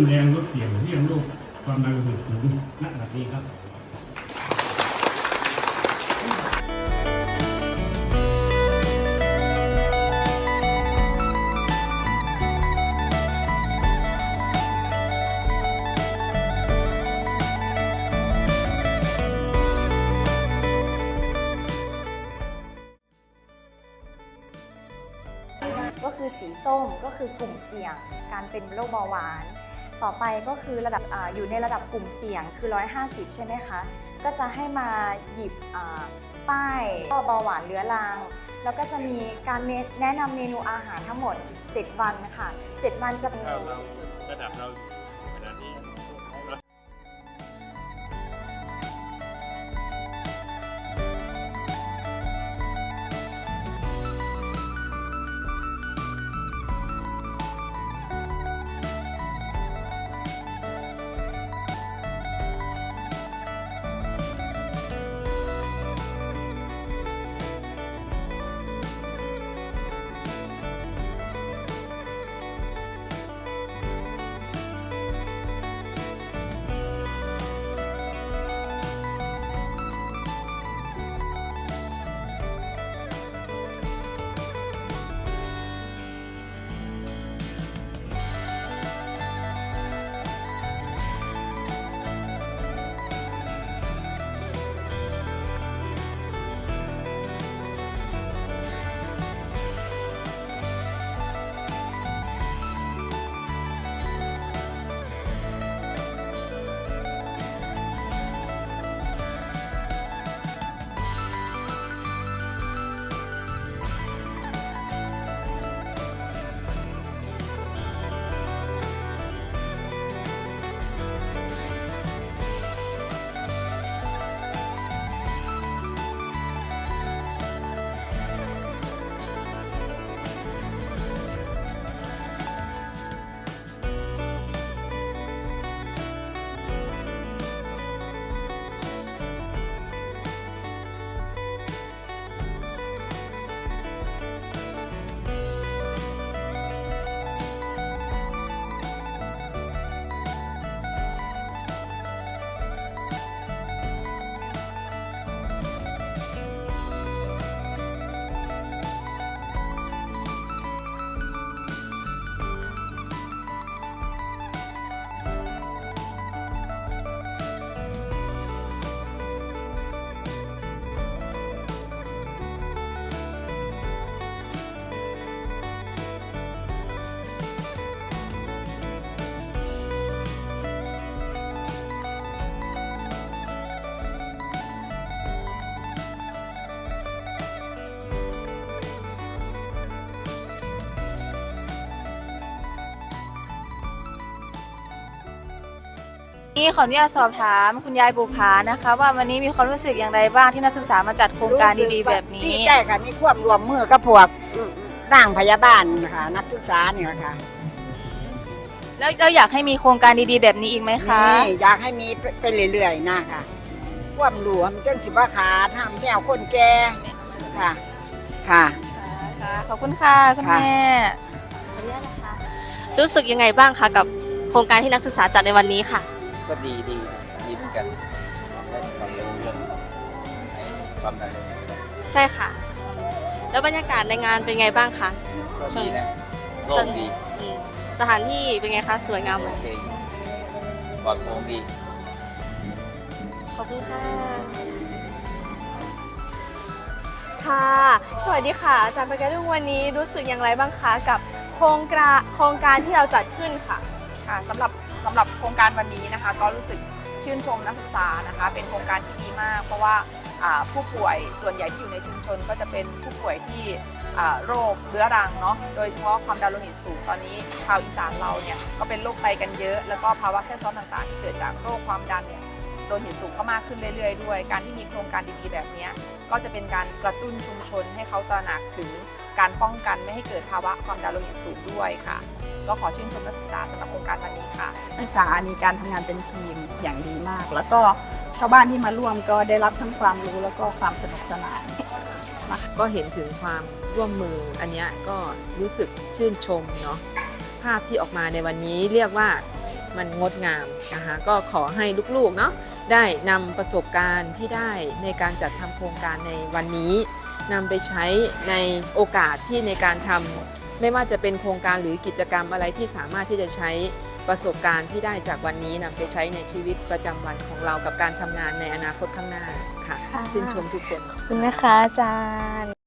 มแรงลดเสี่ยงเลี่ยงโรคความดันโลหิตสูงณบัดนี้ครับก็คือสีส้มก็คือกลุ่มเสี่ยง การเป็นโรคเบาหวาน ต่อไปก็คือระดับออยู่ในระดับกลุ่มเสี่ยงคือ 150 ใช่ไหมคะ ก็จะให้มาหยิบป้ายก็เบาหวานเรื้อรัง แล้วก็จะมีการแนะนำเมนูอาหารทั้งหมด 7 วันนะคะ7 วันจะเป็นระดับเรา นี่ขออนุญาตสอบถามคุณยายบุภานะคะ ว่าวันนี้มีความรู้สึกอย่างไรบ้างที่นักศึกษามาจัดโครงการดีๆแบบนี้ดีใจค่ะมีความรวมมือกับพวกร่างพยาบาลนะคะนักศึกษานี่แหละค่ะแล้วเราอยากให้มีโครงการดีๆแบบนี้อีกไหมคะนี่อยากให้มีไปเรื่อยๆนะค่ะความรวมจังสิบ่ขาดทำแนวคนแก่ค่ะค่ะค่ะขอบคุณค่ะคุณค่ะแม่ขออนุญาตนะคะรู้สึกยังไงบ้างคะกับโครงการที่นักศึกษาจัดในวันนี้ค่ะ ก็ดีดีดีเหมือนกันได้ความรู้เรื่องไอ้ความดันโลหิตนะครับใช่ค่ะ แล้วบรรยากาศในงานเป็นไงบ้างคะก็ดีนะโล่งดีอืมสถานที่เป็นไงคะสวยงามไหมโอเคอยู่ปลอดโปร่งดี ขอบคุณค่ะค่ะ สวัสดีค่ะ อาจารย์ประกาศวันนี้รู้สึกอย่างไรบ้างคะกับโครงการโครงการที่เราจัดขึ้นค่ะ ค่ะสำหรับ สำหรับโครงการวันนี้นะคะ ก็รู้สึกชื่นชมนักศึกษานะคะ เป็นโครงการที่ดีมาก เพราะว่าผู้ป่วยส่วนใหญ่ที่อยู่ในชุมชน ก็จะเป็นผู้ป่วยที่โรคเรื้อรังเนาะโดยเฉพาะความดันโลหิตสูงตอนนี้ชาวอีสานเราเนี่ยก็เป็นโรคไตกันเยอะ แล้วก็ภาวะแทรกซ้อนต่างๆ ที่เกิดจากโรคความดันเนี่ย โลหิตสูงก็มากขึ้นเรื่อยๆด้วย การที่มีโครงการดีๆแบบเนี้ยก็จะเป็นการกระตุ้นชุมชนให้เขาตระหนักถึงการป้องกันไม่ให้เกิดภาวะความดันโลหิตสูงด้วยค่ะ ก็ขอชื่นชมนักศึกษาสำหรับโครงการวันนี้ค่ะ นักศึกษามีการทำงานเป็นทีมอย่างดีมาก แล้วก็ชาวบ้านที่มาร่วมก็ได้รับทั้งความรู้แล้วก็ความสนุกสนานก็เห็นถึงความร่วมมืออันเนี้ยก็รู้สึกชื่นชมเนาะภาพที่ออกมาในวันนี้เรียกว่ามันงดงามนะคะก็ขอให้ลูกๆเนาะ ได้นำประสบการณ์ที่ได้ในการจัดทำโครงการในวันนี้นำไปใช้ในโอกาสที่ในการทำไม่ว่าจะเป็นโครงการหรือกิจกรรมอะไรที่สามารถที่จะใช้ประสบการณ์ที่ได้จากวันนี้นำไปใช้ในชีวิตประจำวันของเรากับการทำงานในอนาคตข้างหน้าค่ะค่ะชื่นชมทุกคน ขอบคุณนะคะอาจารย์